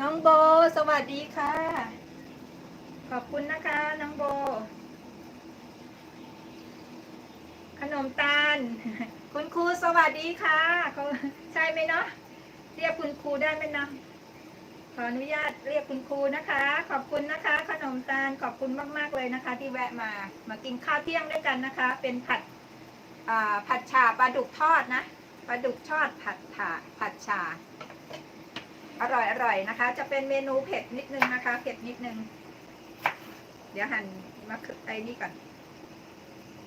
น้องโบ สวัสดีค่ะ ขอบคุณนะคะ น้องโบ ขนมตาล คุณครูสวัสดีค่ะเขาใช่ไหมเนาะ เรียกคุณครูได้ไหมเนาะขออนุญาตเรียกคุณครูนะคะ ขอบคุณนะคะ ขนมตาลขอบคุณมาก ๆ เลยนะคะ ที่แวะมา มากินข้าวเที่ยงด้วยกันนะคะ เป็นผัดผัดฉ่าปลาดุกทอดนะปลาดุกทอดผัดถาผัดฉ่า อร่อยอร่อยนะคะ จะเป็นเมนูเผ็ดนิดนึงนะคะ เผ็ดนิดนึง เดี๋ยวหั่นมะเขือไอ้นี่ก่อน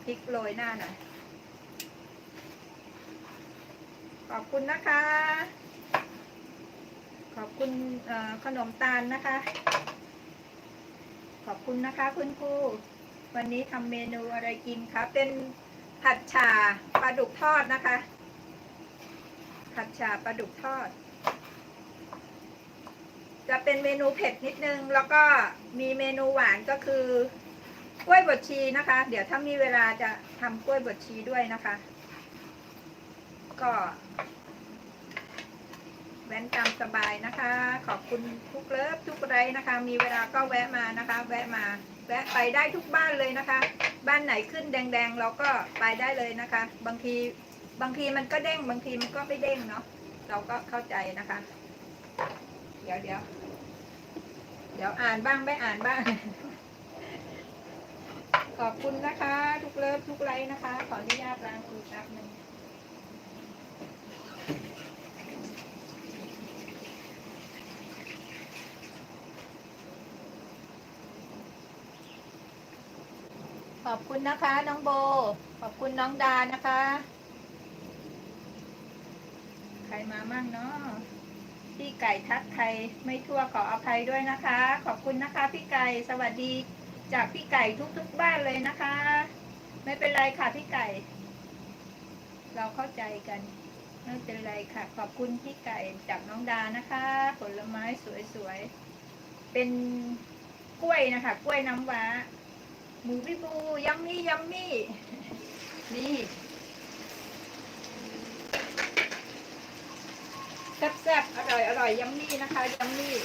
พริกโรยหน้าหน่อยขอบคุณนะคะ ขอบคุณขนมตาลนะคะ ขอบคุณนะคะคุณครูวันนี้ทำเมนูอะไรกินคะเป็นผัดฉ่าปลาดุกทอดนะคะ ผัดฉ่าปลาดุกทอด จะเป็นเมนูเผ็ดนิดนึง แล้วก็มีเมนูหวานก็คือกล้วยบดชีนะคะ เดี๋ยวถ้ามีเวลาจะทำกล้วยบดชีด้วยนะคะ ก็แว้นตามสบายนะคะ ขอบคุณทุกเลิฟทุกไรนะคะ มีเวลาก็แวะมานะคะ แวะมา แวะไปได้ทุกบ้านเลยนะคะ บ้านไหนขึ้นแดงๆ เราก็ไปได้เลยนะคะ บางทีบางทีมันก็เด้ง บางทีมันก็ไม่เด้งเนาะเราก็เข้าใจนะคะ เดี๋ยวเดี๋ยวเดี๋ยวอ่านบ้างไม่อ่านบ้าง ขอบคุณนะคะ ทุกเลิฟทุกไลค์นะคะ ขออนุญาตล้างมือแป๊บหนึงขอบคุณนะคะ น้องโบ ขอบคุณน้องดานะคะ ใครมามั่งเนาะ พี่ไก่ทักใครไม่ทั่วขออภัยด้วยนะคะ ขอบคุณนะคะ พี่ไก่สวัสดีจากพี่ไก่ทุกๆบ้านเลยนะคะ ไม่เป็นไรค่ะพี่ไก่ เราเข้าใจกันไม่เป็นไรค่ะ ขอบคุณพี่ไก่จากน้องดานะคะ ผลไม้สวยๆ เป็นกล้วยนะคะ กล้วยน้ำว้า หมูพี่บูยัมมี่ยัมมี่ นี่ แซ่บๆ อร่อยอร่อยยัมมี่นะคะยัมมี่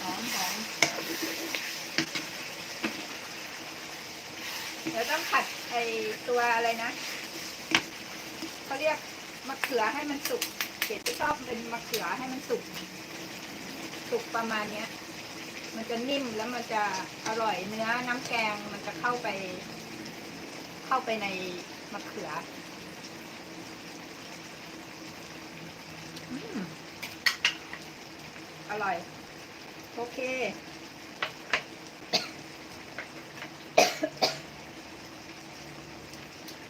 หอมหอมเดี๋ยวต้องผัดไอตัวอะไรนะเขาเรียกมะเขือให้มันสุกเกดชอบเป็นมะเขือให้มันสุก สุกประมาณเนี้ย มันจะนิ่มแล้วมันจะอร่อยเนื้อน้ำแกงมันจะเข้าไป เข้าไปในมะเขือออร่อย โอเค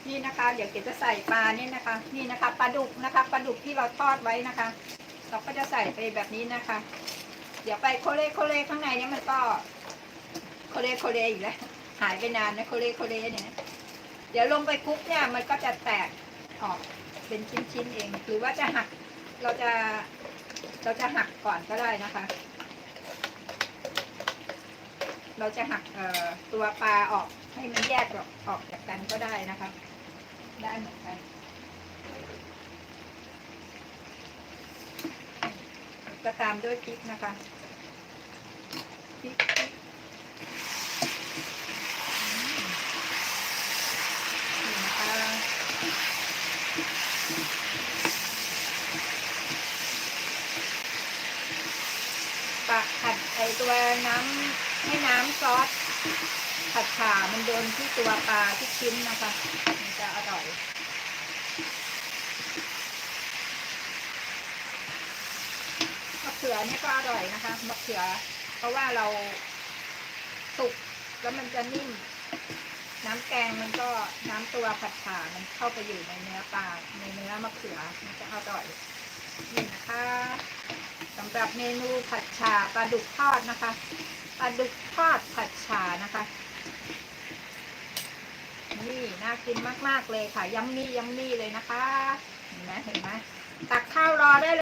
นี่นะคะ เดี๋ยวเกดจะใส่ปลาเนี่ยนะคะ นี่นะคะปลาดุกนะคะปลาดุกที่เราทอดไว้นะคะ เราก็จะใส่ไปแบบนี้นะคะ เดี๋ยวไปโคเลโคเลข้างในเนี่ยมันก็โคเลโคเลอีกแล้วหายไปนานนะโคเลโคเลเนี่ยนะเดี๋ยวลงไปคลุกเนี่ยมันก็จะแตกออกเป็นชิ้นๆเอง หรือว่าจะหักเราจะเราจะหักก่อนก็ได้นะคะ เราจะหักตัวปลาออกให้มันแยกออกออกจากกันก็ได้นะคะ ได้เหมือนกัน ก็ตามด้วยพริกนะคะพริกพริกอืมนี่นะคะปะผัดไอตัวน้ำให้น้ำซอสผัดฉ่ามันโดนที่ตัวปลาที่ชิ้นนะคะ มันจะอร่อย มะเขือนี่ก็อร่อยนะคะมะเขือ เพราะว่าเราสุกแล้วมันจะนิ่ม น้ำแกงมันก็น้ำตัวผัดฉ่ามันเข้าไปอยู่ในเนื้อปลาในเนื้อมะเขือมันจะอร่อยนี่นะคะสำหรับเมนูผัดฉ่าปลาดุกทอดนะคะปลาดุกทอดผัดฉ่านะคะ นี่น่ากินมาก ๆ เลยค่ะ ยัมมี่ยัมมี่เลยนะคะ เห็นไหมเห็นไหมตักข้าวรอได้เลย